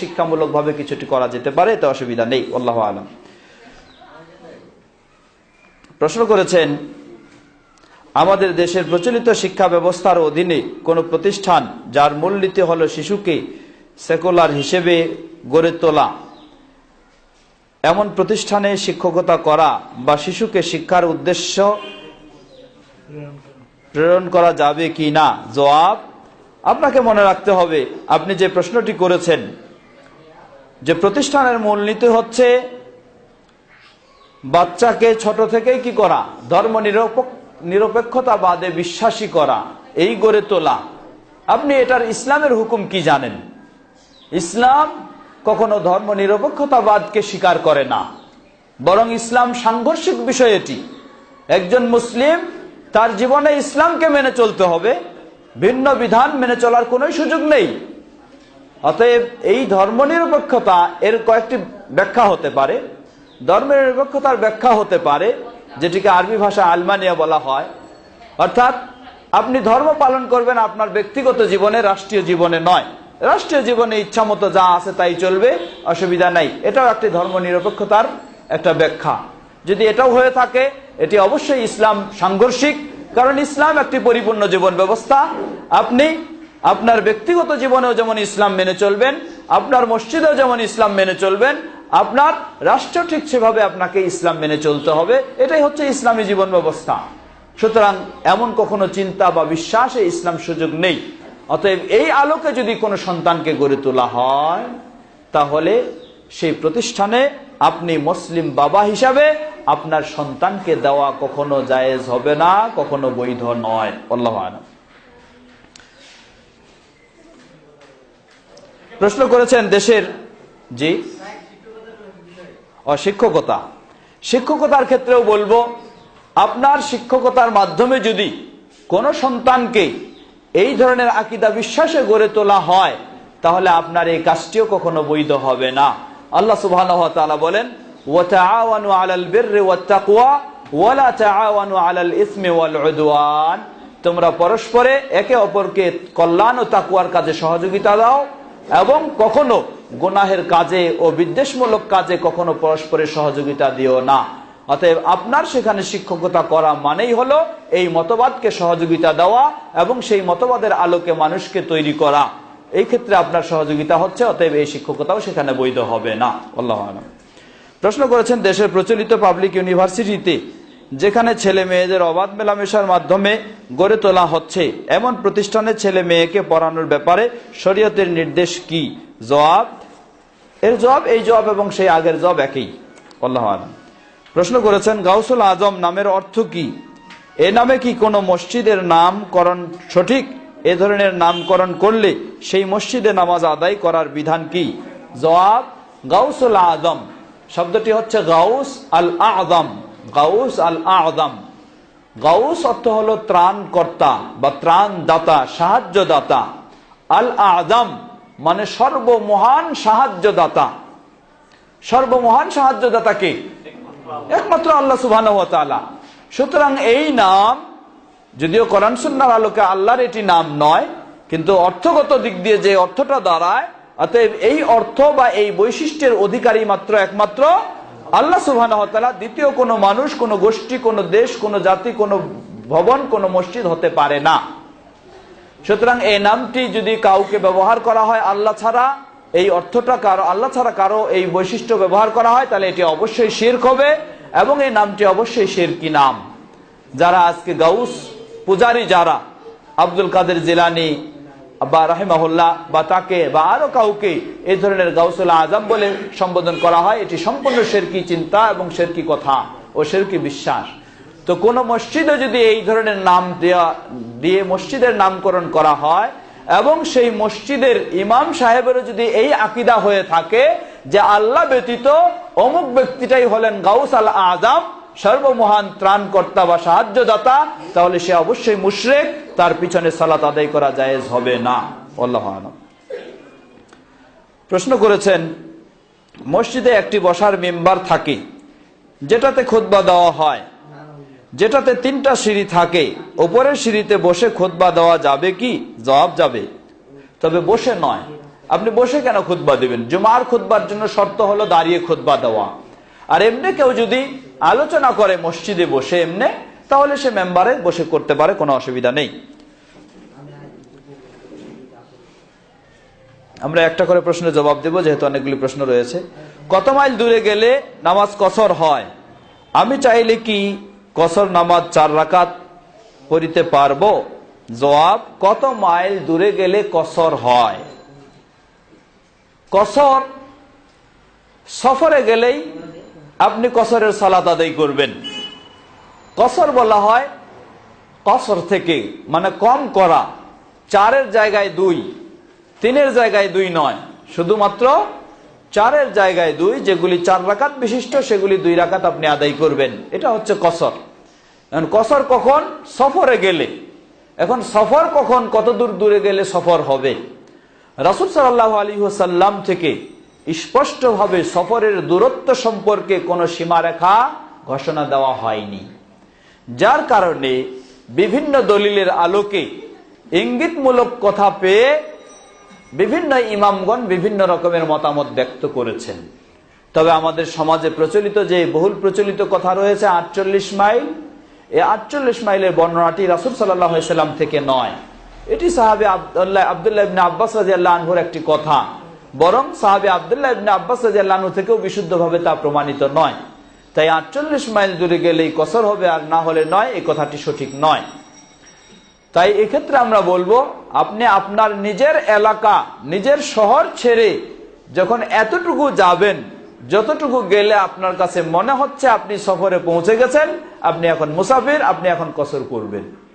শিক্ষামূলক ভাবে কিছুটি করা যেতে পারে এতে অসুবিধা নেই, আল্লাহ আলম। প্রশ্ন করেছেন, আমাদের দেশের প্রচলিত শিক্ষা ব্যবস্থার অধীনে কোনো প্রতিষ্ঠান যার মূলনীতি হলো শিশুকে সেকুলার হিসেবে গড়ে তোলা, এমন প্রতিষ্ঠানে শিক্ষকতা করা বা শিশুকে শিক্ষার উদ্দেশ্য প্রেরণ করা যাবে কি না জবাব আপনাকে মনে রাখতে হবে, আপনি যে প্রশ্নটি করেছেন, যে প্রতিষ্ঠানের মূলনীতি হচ্ছে বাচ্চাকে ছোট থেকেই কি করা? ধর্ম নিরপেক্ষতাবাদে বিশ্বাসী করা, এই গড়ে তোলা। আপনি এটার ইসলামের হুকুম কি জানেন? ইসলাম কখনো ধর্ম নিরপেক্ষতাবাদকে স্বীকার করে না, বরং ইসলাম সাংঘর্ষিক বিষয় এটি। একজন মুসলিম তার জীবনে ইসলামকে মেনে চলতে হবে ভিন্ন বিধান মেনে চলার কোন সুযোগ নেই। অতএব এই ধর্ম নিরপেক্ষতা এর কয়েকটি ব্যাখ্যা হতে পারে। ধর্ম নিরপেক্ষতার ব্যাখ্যা হতে পারে, যেটিকে আরবি ভাষা আলমানিয়া বলা হয়। অর্থাৎ আপনি ধর্ম পালন করবেন আপনার ব্যক্তিগত জীবনে, রাষ্ট্রীয় জীবনে নয়। রাষ্ট্রীয় জীবনে ইচ্ছা মতো যা আছে তাই চলবে, অসুবিধা নাই। এটাও একটি ধর্ম নিরপেক্ষতার একটা ব্যাখ্যা। যদি এটাও হয়ে থাকে, এটি অবশ্যই ইসলাম সাংঘর্ষিক কারণ ইসলাম একটি পরিপূর্ণ জীবন ব্যবস্থা। আপনি আপনার ব্যক্তিগত জীবনেও যেমন ইসলাম মেনে চলবেন, আপনার মসজিদেও যেমন ইসলাম মেনে চলবেন, আপনার রাষ্ট্র ঠিক সেভাবে আপনাকে ইসলাম মেনে চলতে হবে। এটাই হচ্ছে ইসলামী জীবন ব্যবস্থা। সুতরাং এমন কখনো চিন্তা বা বিশ্বাসে ইসলাম সুযোগ নেই। অতএব এই আলোকে যদি কোনো সন্তানকে গড়ে তোলা হয়, তাহলে সেই প্রতিষ্ঠানে আপনি মুসলিম বাবা হিসাবে আপনার সন্তানকে দেওয়া কখনো জায়েজ হবে না, কখনো বৈধ নয়। আল্লাহ প্রশ্ন করেছেন দেশের জি? অশিক্ষকতা। শিক্ষকতার ক্ষেত্রেও বলব, আপনার শিক্ষকতার মাধ্যমে যদি কোনো সন্তানকে এই ধরনের আকিদা বিশ্বাসে গড়ে তোলা হয়, তাহলে আপনার এই কাজটিও কখনো বৈধ হবে না। আল্লাহ সুবাহ বলেন তোমরা পরস্পরে একে অপরকে কল্যাণ ও তাকুয়ার কাজে সহযোগিতা দাও এবং কখনো গুনাহের কাজে ও বিদ্বেষমূলক কাজে কখনো পরস্পরের সহযোগিতা দিও না। অতএব আপনার সেখানে শিক্ষকতা করা মানেই হলো এই মতবাদকে সহযোগিতা দেওয়া এবং সেই মতবাদের আলোকে মানুষকে তৈরি করা। এই ক্ষেত্রে আপনার সহযোগিতা হচ্ছে, অতএব এই শিক্ষকতাও সেখানে বৈধ হবে না। আল্লাহ প্রশ্ন করেছেন, দেশের প্রচলিত পাবলিক ইউনিভার্সিটিতে যেখানে ছেলে মেয়েদের অবাধ মেলামেশার মাধ্যমে গড়ে তোলা হচ্ছে, এমন প্রতিষ্ঠানে ছেলে মেয়েকে পড়ানোর ব্যাপারে শরীয়তের নির্দেশ কি? জবাব, এর জবাব এই জবাব এবং সেই আগের জবাব একই। আল্লাহ আলম প্রশ্ন করেছেন, গাউসুল আজম নামের অর্থ কি? এ নামে কি কোনো মসজিদের নামকরণ সঠিক? এ ধরনের নামকরণ করলে সেই মসজিদে নামাজ আদায় করার বিধান কি? জবাব, গাউসুল আজম। শব্দটি হচ্ছে গাউস আল আদম গাউস আল আদম গাউস অর্থ হলো ত্রাণকর্তা বা ত্রাণ দাতা সাহায্যদাতা। আল আদম মানে সর্বমহান সাহায্যদাতা। সর্বমহান সাহায্যদাতা কে? একমাত্র আল্লাহ সুবাহ সুতরাং এই নাম, যদিও কোরআন সুন্নার আলোকে আল্লাহর এটি নাম নয়, কিন্তু অর্থগত দিক দিয়ে যে অর্থটা দাঁড়ায় অতএব এই অর্থ বা এই বৈশিষ্ট্যের অধিকারী মাত্র একমাত্র আল্লাহ সুবাহ দ্বিতীয় কোনো মানুষ, কোনো গোষ্ঠী, কোনো দেশ, কোনো জাতি, কোনো ভবন, কোনো মসজিদ হতে পারে না। সুতরাং এই নামটি যদি কাউকে ব্যবহার করা হয় আল্লাহ ছাড়া, এই অর্থটা কারও, আল্লাহ ছাড়া কারও এই বৈশিষ্ট্য ব্যবহার করা হয়, তাহলে এটি অবশ্যই শির্ক হবে এবং এই নামটি অবশ্যই শিরকি নাম। যারা আজকে গাউস পূজারী যারা, আব্দুল কাদের জিলানি বা রাহিমাহুল্লাহ বা তাকে বা আরও কাউকে এই ধরনের গাউসুল আজম বলে সম্বোধন করা হয়, এটি সম্পূর্ণ শেরকি চিন্তা এবং শেরকি কথা ও শেরকি বিশ্বাস। তো কোন মসজিদে যদি এই ধরনের নাম দেওয়া দিয়ে মসজিদের নামকরণ করা হয় এবং সেই মসজিদের ইমাম সাহেবেরও যদি এই আকিদা হয়ে থাকে যে আল্লাহ ব্যতীত অমুক ব্যক্তিটাই হলেন গাউস আল আজম সর্বমহান ত্রাণকর্তা বা সাহায্যদাতা, তাহলে সে অবশ্যই মুশরেক, তার পিছনে সালাত আদায় করা জায়েজ হবে না। আল্লাহ প্রশ্ন করেছেন, মসজিদে একটি বসার মেম্বার থাকে, যেটাতে খোদবা দেওয়া হয়, যেটাতে তিনটা সিঁড়ি থাকে, ওপরের সিঁড়িতে বসে খোদবা দেওয়া যাবে কি? জবাব যাবে। তবে বসে নয়। আপনি বসে কেন খুদবা দিবেন? জুমার খুদবার জন্য শর্ত হলো দাঁড়িয়ে খুতবা দেওয়া। আর এমনি কেউ যদি আলোচনা করে মসজিদে বসে এমনি, তাহলে সে মেম্বারে বসে করতে পারে, কোনো অসুবিধা নেই। আমরা একটা করে প্রশ্নের জবাব দেব, যেহেতু অনেকগুলি প্রশ্ন রয়েছে। কত মাইল দূরে গেলে নামাজ কসর হয়? আমি চাইলে কি কসর নামাজ চার রাকাত পড়িতে পারব? জবাব, কত মাইল দূরে গেলে কসর হয়? কসর সফরে গেলেই আপনি কসরের সালাত আদায় করবেন। কসর বলা হয় কসর থেকে মানে কম করা। চারের জায়গায় দুই, তিনের জায়গায় দুই নয়। শুধুমাত্র চারের জায়গায় দুই, যেগুলি চার রাকাত বিশিষ্ট, সেগুলি দুই রাকাত আপনি আদায় করবেন। এটা হচ্ছে কসর। এখন কসর কখন? সফরে গেলে। এখন সফর কখন? কত দূর দূরে গেলে সফর হবে? রাসুল সাল্লাহ আলী সাল্লাম থেকে স্পষ্টভাবে সফরের দূরত্ব সম্পর্কে কোনো সীমারেখা ঘোষণা দেওয়া হয়নি। যার কারণে বিভিন্ন দলিলের আলোকে ইঙ্গিতমূলক কথা পেয়ে বিভিন্ন ইমামগণ বিভিন্ন রকমের মতামত ব্যক্ত করেছেন। তবে আমাদের সমাজে প্রচলিত যে বহুল প্রচলিত কথা রয়েছে আটচল্লিশ মাইল, এই আটচল্লিশ মাইলের বর্ণনাটি রাসুল সাল্লাম থেকে নয়। এটি সাহাবে আবদুল্লাহ আবদুল্লাহ আব্বাস রাজিয়াল্লাহ আনহুর একটি কথা। বরং সাহাবে আবদুল্লাহ ইবনে আব্বাস রাজিয়াল্লাহ আনহু থেকেও বিশুদ্ধভাবে তা প্রমাণিত নয়। তাই আটচল্লিশ মাইল দূরে গেলেই কসর হবে আর না হলে নয়, এই কথাটি সঠিক নয়। তাই এক্ষেত্রে আমরা বলব, আপনি আপনার নিজের এলাকা, নিজের শহর ছেড়ে যখন এতটুকু যাবেন, যতটুকু গেলে আপনার কাছে মনে হচ্ছে আপনি সফরে পৌঁছে গেছেন, আপনি এখন মুসাফির, আপনি এখন কসর করবেন।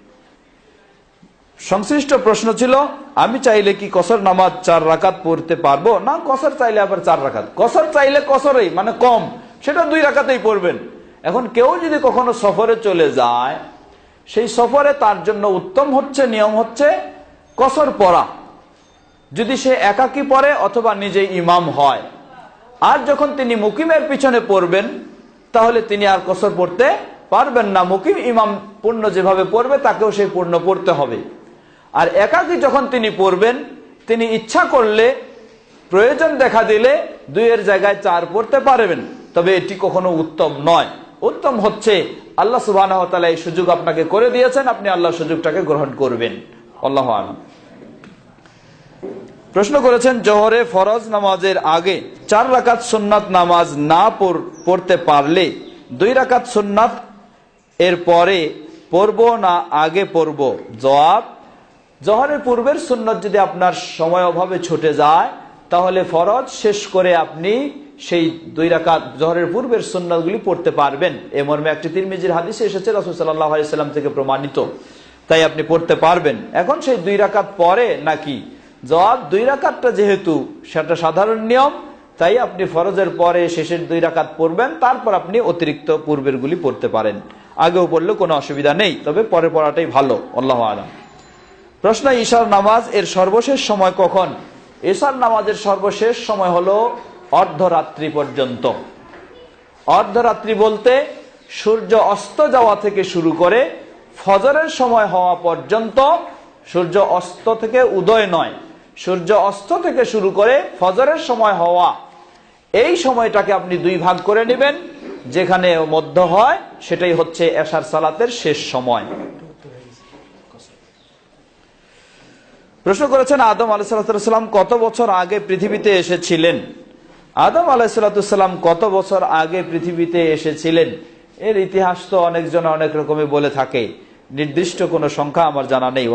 সংশ্লিষ্ট প্রশ্ন ছিল, আমি চাইলে কি কসর নামাজ চার রাকাত পড়তে পারব? না, কসর চাইলে আবার চার রাকাত। কসর চাইলে কসরেই মানে কম। সেটা দুই রাকাতেই পড়বেন। এখন কেউ যদি কখনো সফরে চলে যায়, সেই সফরে তার জন্য উত্তম হচ্ছে, নিয়ম হচ্ছে কসর পড়া। যদি সে একাকি পড়ে অথবা নিজে ইমাম হয়। আর যখন তিনি মুকিমের পিছনে পড়বেন, তাহলে তিনি আর কসর পড়তে পারবেন না। মুকিম ইমাম পূর্ণ যেভাবে পড়বে, তাকেও সেই পূর্ণ পড়তে হবে। আর একাকি যখন তিনি পড়বেন, তিনি ইচ্ছা করলে প্রয়োজন দেখা দিলে দুইয়ের জায়গায় চার পড়তে পারবেন। তবে এটি কখনো উত্তম নয়। উত্তম হচ্ছে আল্লাহ সুবাহ এই সুযোগ আপনাকে করে দিয়েছেন, আপনি আল্লাহ সুযোগটাকে গ্রহণ করবেন। আল্লাহ আলম। প্রশ্ন করেছেন, জহরে ফরজ নামাজের আগে চার রাকাত সুন্নাত নামাজ না পড়তে পারলে দুই রাকাত সুন্নাত এর পরে পড়ব না আগে পড়ব? জবাব জহরের পূর্বের সুন্নত যদি আপনার সময় অভাবে ছুটে যায়, তাহলে ফরজ শেষ করে আপনি সেই দুই রাকাত জহরের পূর্বের সুন্নতগুলি পড়তে পারবেন। এ মর্মে একটি তিরমিজির হাদিসে এসেছে, রসুল সাল্লাহ থেকে প্রমাণিত। তাই আপনি পড়তে পারবেন। এখন সেই দুই রাকাত পরে নাকি? জবাব দুই রাকাতটা যেহেতু সেটা সাধারণ নিয়ম, তাই আপনি ফরজের পরে শেষের দুই রাকাত পড়বেন, তারপর আপনি অতিরিক্ত পূর্বের গুলি পড়তে পারেন। আগেও পড়লে কোনো অসুবিধা নেই, তবে পরে পড়াটাই ভালো, আল্লাহ আলম। প্রশ্ন, ঈশার নামাজ এর সর্বশেষ সময় কখন? ঈশার নামাজের সর্বশেষ সময় হলো অর্ধরাত্রি পর্যন্ত। অর্ধরাত্রি বলতে সূর্য অস্ত যাওয়া থেকে শুরু করে ফজরের সময় হওয়া পর্যন্ত সূর্য অস্ত থেকে উদয় নয়, সূর্য অস্ত থেকে শুরু করে ফজরের সময় হওয়া। এই সময়টাকে আপনি দুই ভাগ করে নেবেন, যেখানে মধ্য হয় সেটাই হচ্ছে এশার সালাতের শেষ সময়। প্রশ্ন করেছেন আদম আলাইসাল্লাম কত বছর আগে পৃথিবীতে এসেছিলেন? আদম আলাইসাল্লাম কত বছর আগে পৃথিবীতে এসেছিলেন? এর ইতিহাস তো অনেকজন অনেক রকমে বলে থাকে। নির্দিষ্ট কোনো সংখ্যা আমার জানা নেই।